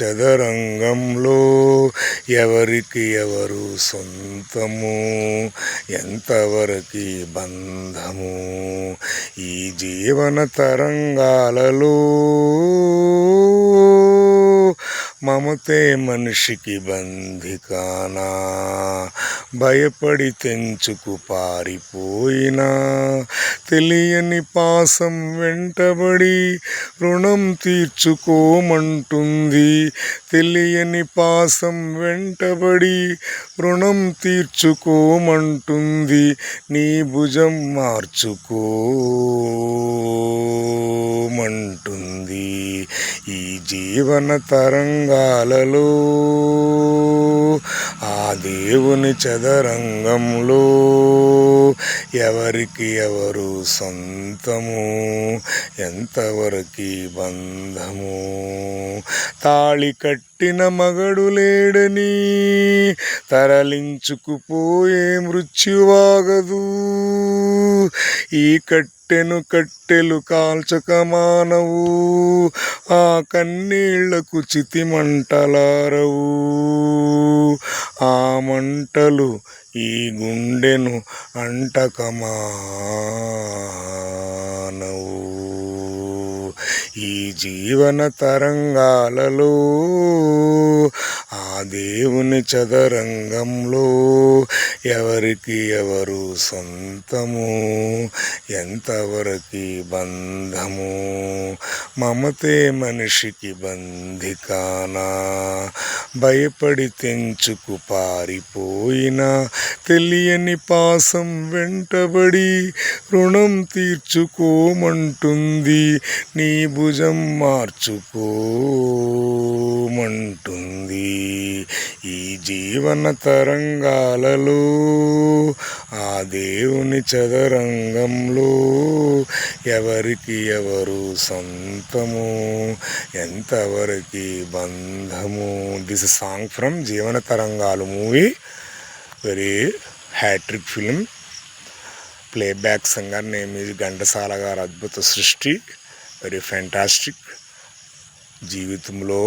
చదరంగంలో ఎవరికి ఎవరు సొంతము ఎంతవరకు బంధము ఈ జీవన తరంగాలలో మమతే మనిషికి బంధికానా భయపడి తెంచుకు పారిపోయినా తెలియని పాసం వెంటబడి రుణం తీర్చుకోమంటుంది తెలియని పాసం వెంటబడి రుణం తీర్చుకోమంటుంది నీ భుజం మార్చుకోమంటుంది ఈ జీవన తరంగాలలో ఆ దేవుని చదరంగంలో ఎవరికి ఎవరు సొంతము ఎంతవరకు బంధము తాళి కట్టిన మగడు లేడని తరలించుకుపోయే మృత్యువాగదు ఈ కట్టి కట్టెను కట్టెలు కాల్చక మానవు ఆ కన్నీళ్లకు చితిమంటలారవు ఆ మంటలు ఈ గుండెను అంటకమానవు ఈ జీవన తరంగాలలో దేవుని చదరంగంలో ఎవరికి ఎవరు సొంతము ఎంతవరకు బంధము మమతే మనిషికి బంధికానా భయపడి తెంచుకు పారిపోయిన తెలియని పాసం వెంటబడి రుణం తీర్చుకోమంటుంది నీ భుజం మార్చుకో ఏమంటుంది ఈ జీవన తరంగాలలో ఆ దేవుని చదరంగంలో ఎవరికి ఎవరు సొంతము ఎంతవరకి బంధము this song from Jeevana Tarangalu movie very hat trick film playback singer name is Ghantasala గారు అద్భుత సృష్టి వెరీ ఫ్యాంటాస్టిక్ జీవితంలో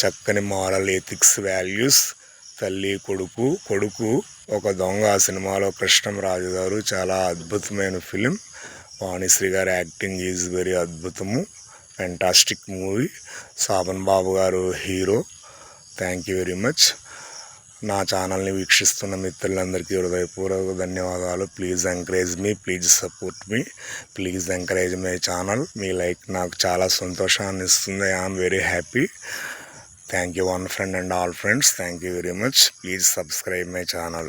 చక్కని మారల్ ఎథిక్స్ వాల్యూస్ తల్లి కొడుకు కొడుకు ఒక దొంగ సినిమాలో రాజు గారు చాలా అద్భుతమైన ఫిలిం వాణిశ్రీ గారి యాక్టింగ్ ఈజ్ వెరీ అద్భుతము ఫ్యాంటాస్టిక్ మూవీ సాబన్ బాబు గారు hero thank you very much నా ఛానల్ని వీక్షిస్తున్న మిత్రులందరికీ హృదయపూర్వక ధన్యవాదాలు please encourage me please support me please encourage my channel me like నాకు చాలా సంతోషాన్ని ఇస్తుంది I am very happy Thank you one friend and all friends. Thank you very much. Please subscribe my channel.